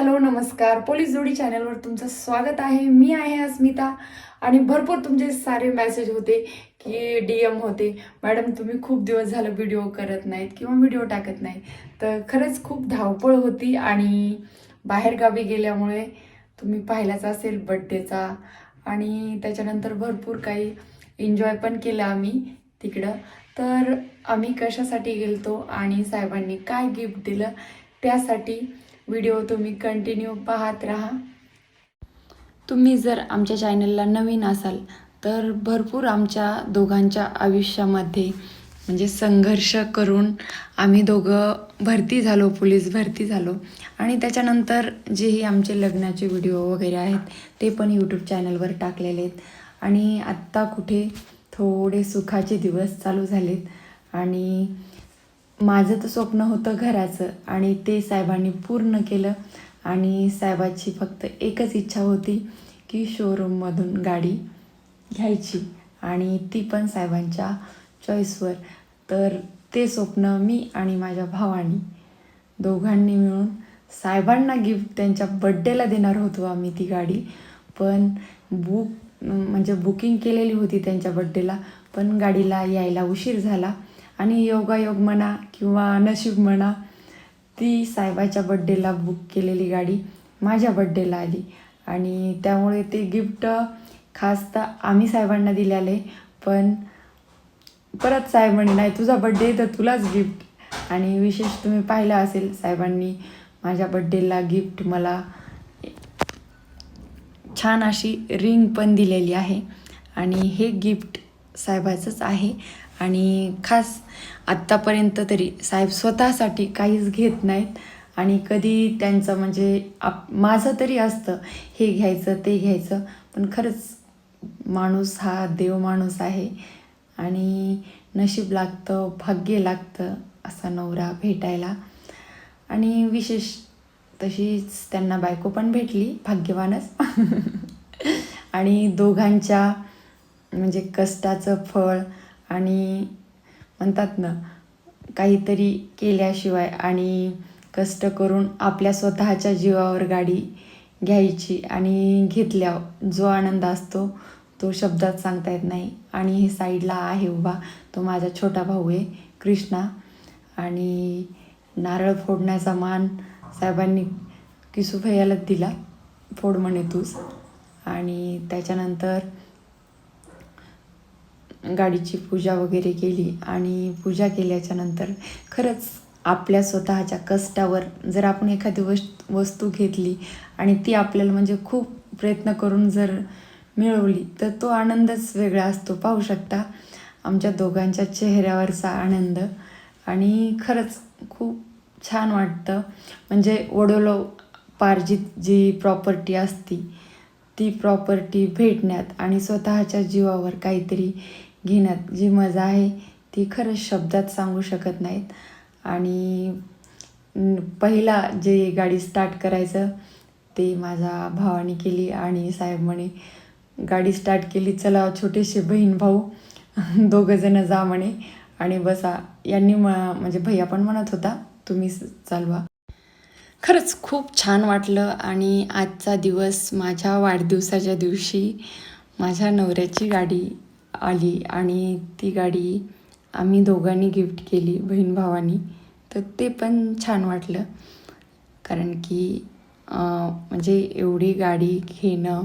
Hello नमस्कार. Police जोडी चॅनलवर तुमचं स्वागत आहे. मी आहे अस्मिता आणि भरपूर तुमचे सारे मेसेज होते की डी एम होते. मॅडम तुम्ही खूप दिवस झालं व्हिडिओ करत नाहीत किंवा व्हिडिओ टाकत नाही तर खरंच खूप धावपळ होती आणि बाहेरगावी गेल्यामुळे तुम्ही पाहिलाच असेल बड्डेचा आणि त्याच्यानंतर भरपूर काही एन्जॉय पण केलं आम्ही तिकडं. तर आम्ही कशासाठी गेलतो आणि साहेबांनी काय गिफ्ट दिलं त्यासाठी व्हिडिओ तुम्ही कंटिन्यू पाहत राहा. तुम्ही जर आमच्या चॅनलला नवीन असाल तर भरपूर आमच्या दोघांच्या आयुष्यामध्ये म्हणजे संघर्ष करून आम्ही दोघं भरती झालो पोलीस भरती झालो. आणि त्याच्यानंतर जेही आमचे लग्नाचे व्हिडिओ वगैरे आहेत ते पण यूट्यूब चॅनलवर टाकलेले आहेत. आणि आत्ता कुठे थोडे सुखाचे दिवस चालू झालेत. आणि माझं तर स्वप्न होतं घराचं आणि ते साहेबांनी पूर्ण केलं आणि साहेबाची फक्त एकच इच्छा होती की शोरूममधून गाडी घ्यायची. आणि ती पण साहेबांच्या चॉईसवर तर ते स्वप्न मी आणि माझ्या भावानी दोघांनी मिळून साहेबांना गिफ्ट त्यांच्या बड्डेला देणार होतो आम्ही ती गाडी. पण बुक म्हणजे बुकिंग केलेली होती त्यांच्या बड्डेला पण गाडीला यायला उशीर झाला. आणि योगायोग म्हणा किंवा नशीब म्हणा ती साहेबाच्या बड्डेला बुक केलेली गाडी माझ्या बड्डेला आली. आणि त्यामुळे ते गिफ्ट खास तर आम्ही साहेबांना दिलेले पण परत साहेब म्हणे नाही तुझा बड्डे तर तुलाच गिफ्ट आणि विशेष तुम्ही पाहिलं असेल साहेबांनी माझ्या बड्डेला गिफ्ट मला छान अशी रिंग पण दिलेली आहे. आणि हे गिफ्ट साहेबाचंच आहे. आणि खास आत्तापर्यंत तरी साहेब स्वतःसाठी काहीच घेत नाहीत. आणि कधी त्यांचं म्हणजे आप माझं तरी असतं हे घ्यायचं ते घ्यायचं. पण खरंच माणूस हा देव माणूस आहे. आणि नशीब लागतं भाग्य लागतं असा नवरा भेटायला. आणि विशेष तशीच त्यांना बायको पण भेटली भाग्यवानच. आणि दोघांच्या म्हणजे कष्टाचं फळ आणि म्हणतात ना काहीतरी केल्याशिवाय आणि कष्ट करून आपल्या स्वतःच्या जीवावर गाडी घ्यायची आणि घेतल्या जो आनंद असतो तो शब्दात सांगता येत नाही. आणि हे साईडला आहे उभा तो माझा छोटा भाऊ आहे कृष्णा. आणि नारळ फोडण्याचा मान साहेबांनी किसू भैयालाच दिला फोड म्हणे तूच. आणि त्याच्यानंतर गाडीची पूजा वगैरे केली आणि पूजा केल्याच्यानंतर खरंच आपल्या स्वतःच्या कष्टावर जर आपण एखादी वस्त वस्तू घेतली आणि ती आपल्याला म्हणजे खूप प्रयत्न करून जर मिळवली तर तो आनंदच वेगळा असतो. पाहू शकता आमच्या दोघांच्या चेहऱ्यावरचा आनंद. आणि खरंच खूप छान वाटतं. म्हणजे वडोलो पार्जित जी प्रॉपर्टी असती ती प्रॉपर्टी भेटण्यात आणि स्वतःच्या जीवावर काहीतरी घेण्यात जी मजा आहे ती खरंच शब्दात सांगू शकत नाहीत. आणि पहिला जे गाडी स्टार्ट करायचं ते माझ्या भावाने केली आणि साहेब म्हणे गाडी स्टार्ट केली चला छोटेसे बहीण भाऊ दोघंजणं जा म्हणे. आणि बसा यांनी म म्हणजे भैया पण म्हणत होता तुम्ही चालवा. खरंच खूप छान वाटलं आणि आजचा दिवस माझ्या वाढदिवसाच्या दिवशी माझ्या नवऱ्याची गाडी आली आणि ती गाडी आम्ही दोघांनी गिफ्ट केली बहीण भावानी. तर ते पण छान वाटलं. कारण की म्हणजे एवढी गाडी घेणं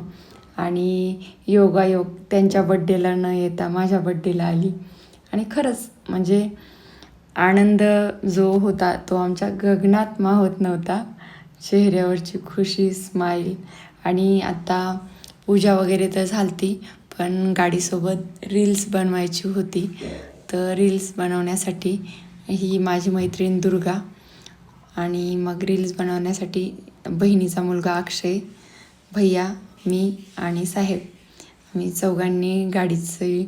आणि योगायोग त्यांच्या बड्डेला न येता माझ्या बड्डेला आली. आणि खरंच म्हणजे आनंद जो होता तो आमच्या गगनात होत नव्हता. चेहऱ्यावरची खुशी स्माईल आणि आता पूजा वगैरे तर झालती पण गाडीसोबत रील्स बनवायची होती. तर रील्स बनवण्यासाठी ही माझी मैत्रीण दुर्गा आणि मग रील्स बनवण्यासाठी बहिणीचा मुलगा अक्षय भैया मी आणि साहेब. आम्ही चौघांनी गाडीचे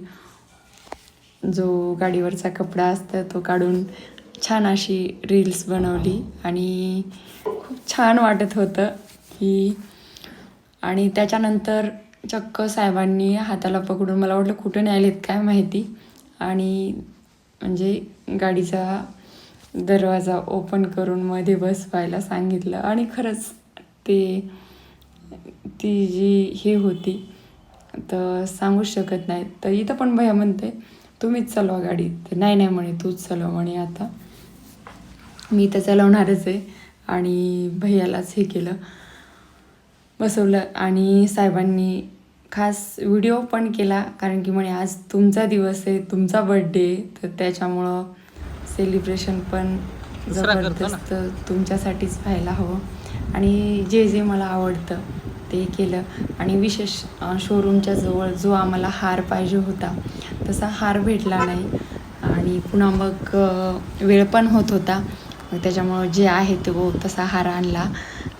जो गाडीवरचा कपडा असतं तो काढून छान अशी रील्स बनवली आणि खूप छान वाटत होतं की आणि त्याच्यानंतर चक्क साहेबांनी हाताला पकडून मला वाटलं कुठं न्यायलेत काय माहिती. आणि म्हणजे गाडीचा दरवाजा ओपन करून मध्ये बसवायला सांगितलं. आणि खरंच ते ती जी हे होती तर सांगूच शकत नाही. तर इथं पण भैया म्हणते तुम्हीच चालवा गाडी. तर नाही नाही म्हणे तूच चालव म्हणे आता. मी तर चालवणारच आहे. आणि भैयालाच हे केलं. बसवलं आणि साहेबांनी खास व्हिडिओ पण केला कारण की म्हणे आज तुमचा दिवस आहे तुमचा बड्डे तर त्याच्यामुळं सेलिब्रेशन पण. जबरदस्त तुमच्यासाठीच व्हायला हवं. आणि जे जे मला आवडतं ते केलं. आणि विशेष शोरूमच्या जवळ जो आम्हाला हार पाहिजे होता तसा हार भेटला नाही. आणि पुन्हा मग वेळ पण होत होता. त्याच्यामुळं जे आहे तो तसा हार आणला.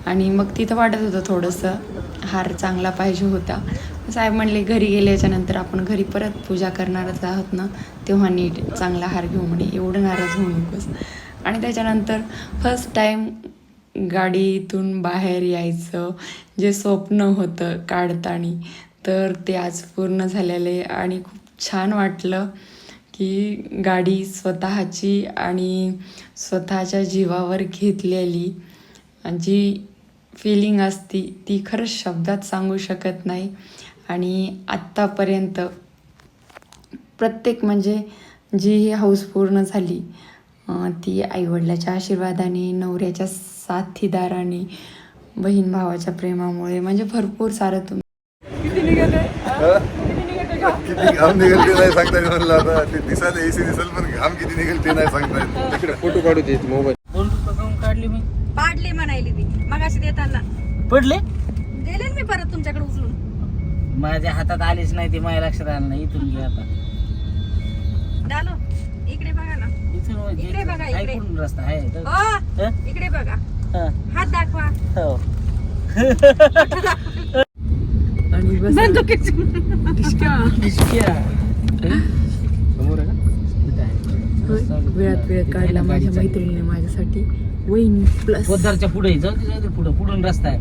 आणि मग तिथं वाटत होतं थोडंसं हार चांगला पाहिजे होता. साहेब म्हणले घरी गेल्याच्यानंतर आपण घरी परत पूजा करणारच आहोत ना तेव्हा नीट चांगला हार घेऊ म्हणे. एवढं नाराज होऊ नकोस. आणि त्याच्यानंतर फर्स्ट टाईम गाडीतून बाहेर यायचं जे स्वप्न होतं काढताना तर ते आज पूर्ण झालेले आणि खूप छान वाटलं की गाडी स्वतःची आणि स्वतःच्या जीवावर घेतलेली जी फिलिंग असती ती खरंच शब्दात सांगू शकत नाही. आणि आत्तापर्यंत प्रत्येक म्हणजे जी ही हौस पूर्ण झाली ती आईवडिलाच्या आशीर्वादाने नवऱ्याच्या साथीदाराने बहीण भावाच्या प्रेमामुळे म्हणजे भरपूर सारं तुम्ही किती घाम निघेल ते नाही सांगता येत म्हणलं आता. ते दिसायला एसी दिसेल पण घाम किती निघेल ते नाही सांगता येत. फोटो काढू देत मोबाईल. दोन रुपये काढून काढली मी. पाडली म्हणायली ती. मगाशी देताना. पडले? दिले ना मी परत तुमच्याकडे उचलून. माझ्या हातात आलीच नाही ती माझ्या लक्षात आलं नाही. इथून घे आता. डालो इकडे बघा ना. इथून इकडे बघा, इकडे. ऐकून रस्ता आहे? तर. ओ हं? इकडे बघा. हं. हात दाखवा. हो. आणि बस. डिस्क्या. समोर आहे का? इथं होय, आहे. वेळात वेळ काढला. माझ्या मैत्रिणीने माझ्यासाठी वहिनी प्लस पोद्दारच्या पुढे जाऊ दे जाऊ दे पुढे पुढून रस्ता आहे.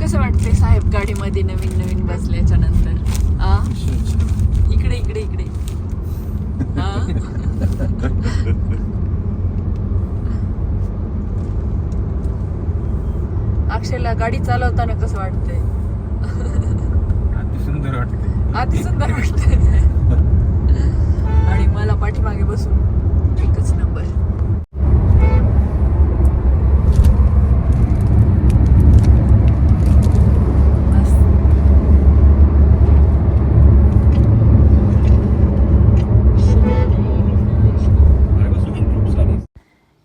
कसं वाटतंय साहेब गाडीमध्ये नवीन नवीन बसल्याच्या नंतर? आ? इकडे इकडे इकडे. आ? अक्षयला गाडी चालवताना कसं वाटतंय? अति सुंदर वाटते अति सुंदर वाटतंय. पाठीमागे बसून एकच नंबर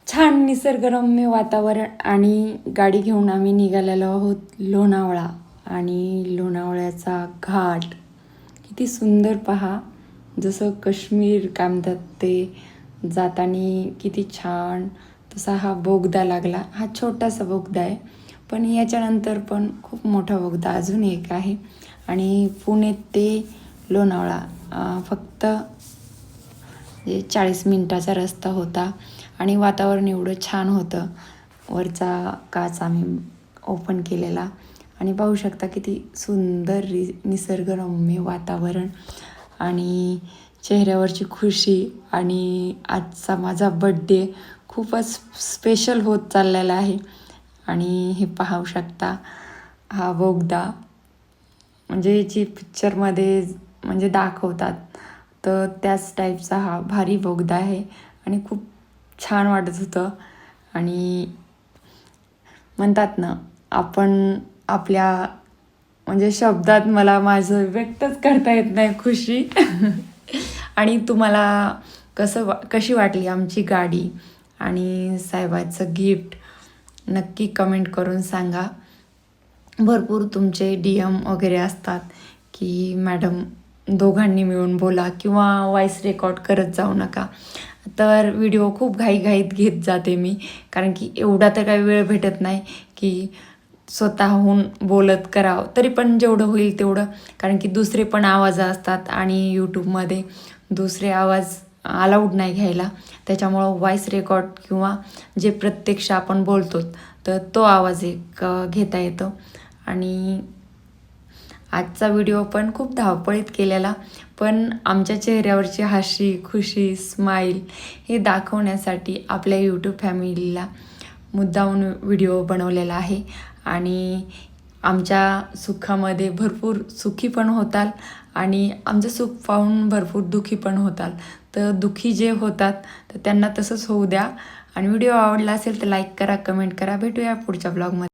छान निसर्गरम्य वातावरण आणि गाडी घेऊन आम्ही निघालेलो आहोत लोणावळा. आणि लोणावळ्याचा घाट. किती सुंदर पहा. जसं काश्मीर काय म्हणतात ते जाताना किती छान तसा हा बोगदा लागला. हा छोटासा बोगदा आहे पण याच्यानंतर पण खूप मोठा बोगदा अजून एक आहे. आणि पुणे ते लोणावळा फक्त म्हणजे चाळीस मिनटाचा रस्ता होता आणि वातावरण एवढं छान होतं. वरचा काच आम्ही ओपन केलेला. आणि पाहू शकता किती सुंदर रि निसर्गरम्य वातावरण. आणि चेहऱ्यावरची खुशी आणि आजचा माझा बड्डे खूपच स्पेशल होत चाललेला आहे. आणि हे पाहू शकता हा बोगदा म्हणजे जी पिक्चरमध्ये म्हणजे दाखवतात. तर त्याच टाईपचा हा भारी बोगदा आहे आणि खूप छान वाटत होतं. आणि म्हणतात ना आपण आपल्या म्हणजे शब्दात मला माझं व्यक्तच करता येत नाही खुशी. आणि तुम्हाला कसं वा कशी वाटली आमची गाडी? आणि साहेबाचं गिफ्ट नक्की कमेंट करून सांगा. भरपूर तुमचे डी एम वगैरे असतात की मॅडम दोघांनी मिळून बोला किंवा वॉईस रेकॉर्ड करत जाऊ नका. तर व्हिडिओ खूप घाईघाईत घेत जाते मी. कारण की एवढा तर काही वेळ भेटत नाही की स्वतःहून बोलत करावं. तरी पण जेवढं होईल तेवढं. कारण की दुसरे पण आवाज असतात आणि यूट्यूबमध्ये दुसरे आवाज अलाउड नाही घ्यायला. त्याच्यामुळं व्हॉइस रेकॉर्ड किंवा जे प्रत्यक्ष आपण बोलतो तर तो आवाज एक घेता येतो. आणि आजचा व्हिडिओ पण खूप धावपळीत केलेला. पण आमच्या चेहऱ्यावरची हशी खुशी स्माईल हे दाखवण्यासाठी आपल्या यूट्यूब फॅमिलीला मुद्दाहून व्हिडिओ बनवलेला आहे. आणि आमच्या सुखामध्ये भरपूर सुखी पण होताल आणि आमचं सुख पाहून भरपूर दुखी पण होताल. तर दुखी जे होतात तर त्यांना तसंच होऊ द्या. आणि व्हिडिओ आवडला असेल तर लाईक करा कमेंट करा. भेटूया पुढच्या ब्लॉगमध्ये